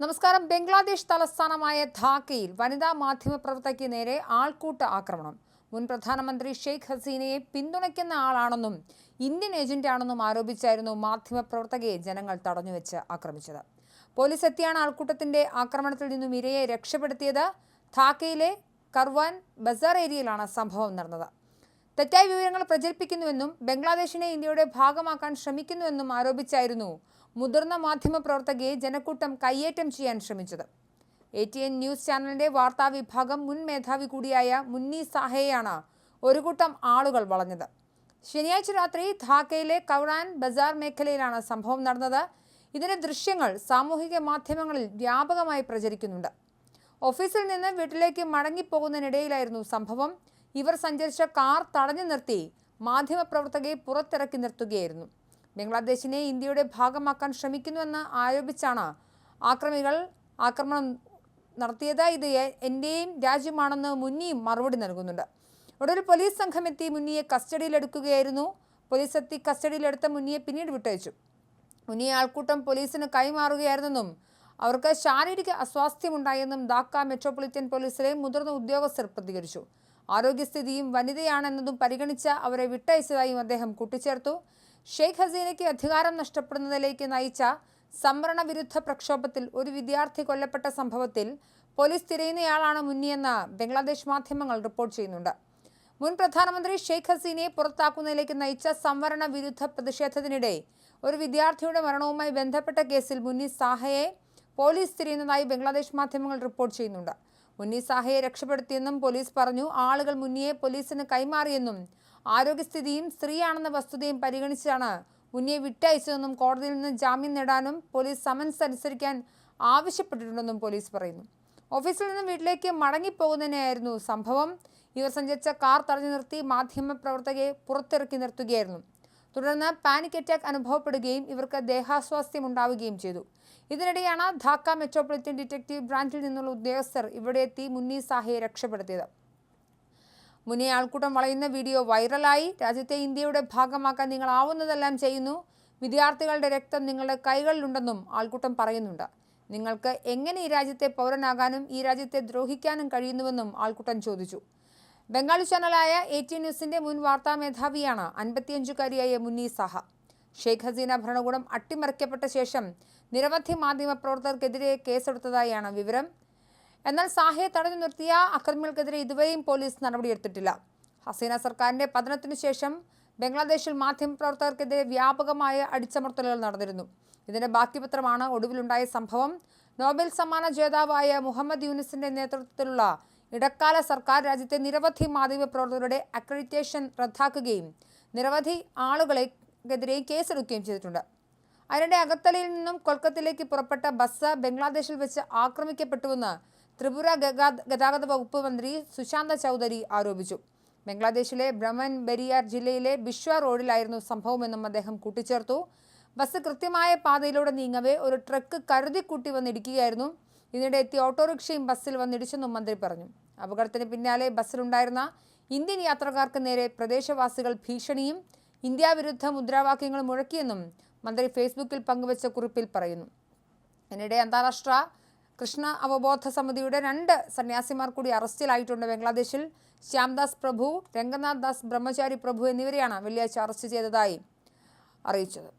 നമസ്കാരം. ബംഗ്ലാദേശ് തലസ്ഥാനമായ ധാക്കയിൽ വനിതാ മാധ്യമ പ്രവർത്തകയ്ക്ക് നേരെ ആൾക്കൂട്ട ആക്രമണം. മുൻ പ്രധാനമന്ത്രി ഷെയ്ഖ് ഹസീനയെ പിന്തുണയ്ക്കുന്ന ആളാണെന്നും ഇന്ത്യൻ ഏജന്റാണെന്നും ആരോപിച്ചായിരുന്നു മാധ്യമപ്രവർത്തകയെ ജനങ്ങൾ തടഞ്ഞുവെച്ച് ആക്രമിച്ചത്. പോലീസ് എത്തിയാണ് ആൾക്കൂട്ടത്തിന്റെ ആക്രമണത്തിൽ നിന്നും ഇരയെ രക്ഷപ്പെടുത്തിയത്. ധാക്കയിലെ കർവാൻ ബസാർ ഏരിയയിലാണ് സംഭവം നടന്നത്. തെറ്റായ വിവരങ്ങൾ പ്രചരിപ്പിക്കുന്നുവെന്നും ബംഗ്ലാദേശിനെ ഇന്ത്യയുടെ ഭാഗമാക്കാൻ ശ്രമിക്കുന്നുവെന്നും ആരോപിച്ചായിരുന്നു മുതിർന്ന മാധ്യമപ്രവർത്തകയെ ജനക്കൂട്ടം കയ്യേറ്റം ചെയ്യാൻ ശ്രമിച്ചത്. എ ടി എൻ ന്യൂസ് ചാനലിന്റെ വാർത്താ വിഭാഗം മുൻ മേധാവി കൂടിയായ മുന്നി സാഹയെയാണ് ഒരു കൂട്ടം ആളുകൾ വളഞ്ഞത്. ശനിയാഴ്ച രാത്രി ധാക്കയിലെ കൗറാൻ ബസാർ മേഖലയിലാണ് സംഭവം നടന്നത്. ഇതിന്റെ ദൃശ്യങ്ങൾ സാമൂഹിക മാധ്യമങ്ങളിൽ വ്യാപകമായി പ്രചരിക്കുന്നുണ്ട്. ഓഫീസിൽ നിന്ന് വീട്ടിലേക്ക് മടങ്ങിപ്പോകുന്നതിനിടയിലായിരുന്നു സംഭവം. ഇവർ സഞ്ചരിച്ച കാർ തടഞ്ഞു നിർത്തി മാധ്യമപ്രവർത്തകയെ പുറത്തിറക്കി നിർത്തുകയായിരുന്നു. ബംഗ്ലാദേശിനെ ഇന്ത്യയുടെ ഭാഗമാക്കാൻ ശ്രമിക്കുന്നുവെന്ന് ആരോപിച്ചാണ് ആക്രമികൾ ആക്രമണം നടത്തിയത്. ഇത് എന്റെയും രാജ്യമാണെന്ന് മുന്നിയും മറുപടി നൽകുന്നുണ്ട്. ഒടുവിൽ പോലീസ് സംഘം എത്തി മുന്നിയെ കസ്റ്റഡിയിലെടുക്കുകയായിരുന്നു. പോലീസ് എത്തി കസ്റ്റഡിയിലെടുത്ത മുന്നിയെ പിന്നീട് വിട്ടയച്ചു. മുന്നിയെ ആൾക്കൂട്ടം പോലീസിന് കൈമാറുകയായിരുന്നെന്നും അവർക്ക് ശാരീരിക അസ്വാസ്ഥ്യമുണ്ടായെന്നും ധാക്ക മെട്രോപൊളിറ്റൻ പോലീസിലെ മുതിർന്ന ഉദ്യോഗസ്ഥർ പ്രതികരിച്ചു. ആരോഗ്യസ്ഥിതിയും വനിതയാണെന്നതും പരിഗണിച്ച് അവരെ വിട്ടയച്ചതായും അദ്ദേഹം കൂട്ടിച്ചേർത്തു. ഷെയ്ഖ് ഹസീനയ്ക്ക് അധികാരം നഷ്ടപ്പെടുന്നതിലേക്ക് നയിച്ച സംവരണ വിരുദ്ധ പ്രക്ഷോഭത്തിൽ ഒരു വിദ്യാർത്ഥി കൊല്ലപ്പെട്ട സംഭവത്തിൽ പോലീസ് തിരയുന്നയാളാണ് മുന്നിയെന്ന് ബംഗ്ലാദേശ് മാധ്യമങ്ങൾ റിപ്പോർട്ട് ചെയ്യുന്നുണ്ട്. മുൻ പ്രധാനമന്ത്രി ഷെയ്ഖ് ഹസീനയെ പുറത്താക്കുന്നതിലേക്ക് നയിച്ച സംവരണ വിരുദ്ധ പ്രതിഷേധത്തിനിടെ ഒരു വിദ്യാർത്ഥിയുടെ മരണവുമായി ബന്ധപ്പെട്ട കേസിൽ മുന്നി സാഹയെ പോലീസ് തിരയുന്നതായി ബംഗ്ലാദേശ് മാധ്യമങ്ങൾ റിപ്പോർട്ട് ചെയ്യുന്നുണ്ട്. മുന്നി സാഹയെ രക്ഷപ്പെടുത്തിയെന്നും പോലീസ് പറഞ്ഞു. ആളുകൾ മുന്നിയെ പോലീസിന് കൈമാറിയെന്നും ആരോഗ്യസ്ഥിതിയും സ്ത്രീയാണെന്ന വസ്തുതയും പരിഗണിച്ചാണ് മുന്നിയെ വിട്ടയച്ചതെന്നും കോടതിയിൽ നിന്ന് ജാമ്യം നേടാനും പോലീസ് സമൻസ് അനുസരിക്കാൻ ആവശ്യപ്പെട്ടിട്ടുണ്ടെന്നും പോലീസ് പറയുന്നു. ഓഫീസിൽ നിന്ന് വീട്ടിലേക്ക് മടങ്ങിപ്പോകുന്നതിനായിരുന്നു സംഭവം. ഇവർ സഞ്ചരിച്ച കാർ തടഞ്ഞു നിർത്തി മാധ്യമപ്രവർത്തകയെ പുറത്തിറക്കി നിർത്തുകയായിരുന്നു. തുടർന്ന് പാനിക് അറ്റാക്ക് അനുഭവപ്പെടുകയും ഇവർക്ക് ദേഹാസ്വാസ്ഥ്യം ഉണ്ടാവുകയും ചെയ്തു. ഇതിനിടെയാണ് ധാക്ക മെട്രോപൊളിറ്റൻ ഡിറ്റക്റ്റീവ് ബ്രാഞ്ചിൽ നിന്നുള്ള ഉദ്യോഗസ്ഥർ ഇവിടെ എത്തി മുന്നി സാഹയെ രക്ഷപ്പെടുത്തിയത്. മുന്നേ ആൾക്കൂട്ടം വളയുന്ന വീഡിയോ വൈറലായി. രാജ്യത്തെ ഇന്ത്യയുടെ ഭാഗമാക്കാൻ നിങ്ങൾ ആവുന്നതെല്ലാം ചെയ്യുന്നു. വിദ്യാർത്ഥികളുടെ രക്തം നിങ്ങളുടെ കൈകളിലുണ്ടെന്നും ആൾക്കൂട്ടം പറയുന്നുണ്ട്. നിങ്ങൾക്ക് എങ്ങനെ ഈ രാജ്യത്തെ പൗരനാകാനും ഈ രാജ്യത്തെ ദ്രോഹിക്കാനും കഴിയുന്നുവെന്നും ആൾക്കൂട്ടം ചോദിച്ചു. ബംഗാളി ചാനലായ എ ടി ന്യൂസിന്റെ മുൻ വാർത്താ മേധാവിയാണ് അൻപത്തിയഞ്ചുകാരിയായ മുന്നി സഹ. ഷെയ്ഖ് ഹസീന ഭരണകൂടം അട്ടിമറിക്കപ്പെട്ട ശേഷം നിരവധി മാധ്യമപ്രവർത്തകർക്കെതിരെ കേസെടുത്തതായാണ് വിവരം. എന്നാൽ സാഹയെ തടഞ്ഞു നിർത്തിയ അക്രമികൾക്കെതിരെ ഇതുവരെയും പോലീസ് നടപടിയെടുത്തിട്ടില്ല. ഹസീന സർക്കാരിന്റെ പതനത്തിനു ശേഷം ബംഗ്ലാദേശിൽ മാധ്യമപ്രവർത്തകർക്കെതിരെ വ്യാപകമായ അടിച്ചമർത്തലുകൾ നടന്നിരുന്നു. ഇതിന്റെ ബാക്കിപത്രമാണ് ഒടുവിലുണ്ടായ സംഭവം. നോബൽ സമ്മാന ജേതാവായ മുഹമ്മദ് യൂനിസിന്റെ നേതൃത്വത്തിലുള്ള ഇടക്കാല സർക്കാർ രാജ്യത്തെ നിരവധി മാധ്യമപ്രവർത്തകരുടെ അക്രഡിറ്റേഷൻ റദ്ദാക്കുകയും നിരവധി ആളുകളെക്കെതിരെ കേസെടുക്കുകയും ചെയ്തിട്ടുണ്ട്. അതിനിടെ അഗത്തലയിൽ നിന്നും കൊൽക്കത്തയിലേക്ക് പുറപ്പെട്ട ബസ് ബംഗ്ലാദേശിൽ വെച്ച് ആക്രമിക്കപ്പെട്ടുവെന്ന് ത്രിപുര ഗതാഗത വകുപ്പ് മന്ത്രി സുശാന്ത ചൗധരി ആരോപിച്ചു. ബംഗ്ലാദേശിലെ ബ്രഹ്മൻ ബരിയാർ ജില്ലയിലെ ബിശ്വ റോഡിലായിരുന്നു സംഭവമെന്നും അദ്ദേഹം കൂട്ടിച്ചേർത്തു. ബസ് കൃത്യമായ പാതയിലൂടെ നീങ്ങവേ ഒരു ട്രക്ക് കരുതിക്കൂട്ടി വന്നിടിക്കുകയായിരുന്നു. ഇതിനിടെ എത്തിയ ഓട്ടോറിക്ഷയും ബസ്സിൽ വന്നിടിച്ചെന്നും മന്ത്രി പറഞ്ഞു. അപകടത്തിന് പിന്നാലെ ബസ്സിലുണ്ടായിരുന്ന ഇന്ത്യൻ യാത്രക്കാർക്ക് നേരെ പ്രദേശവാസികൾ ഭീഷണിയും ഇന്ത്യ വിരുദ്ധ മുദ്രാവാക്യങ്ങൾ മുഴക്കിയെന്നും മന്ത്രി ഫേസ്ബുക്കിൽ പങ്കുവച്ച കുറിപ്പിൽ പറയുന്നു. ഇതിനിടെ അന്താരാഷ്ട്ര കൃഷ്ണ അവബോധ സമിതിയുടെ രണ്ട് സന്യാസിമാർ കൂടി അറസ്റ്റിലായിട്ടുണ്ട്. ബംഗ്ലാദേശിൽ ശ്യാംദാസ് പ്രഭു രംഗനാഥ് ദാസ് ബ്രഹ്മചാരി പ്രഭു എന്നിവരെയാണ് വെള്ളിയാഴ്ച അറസ്റ്റ് ചെയ്തതായി അറിയിച്ചത്.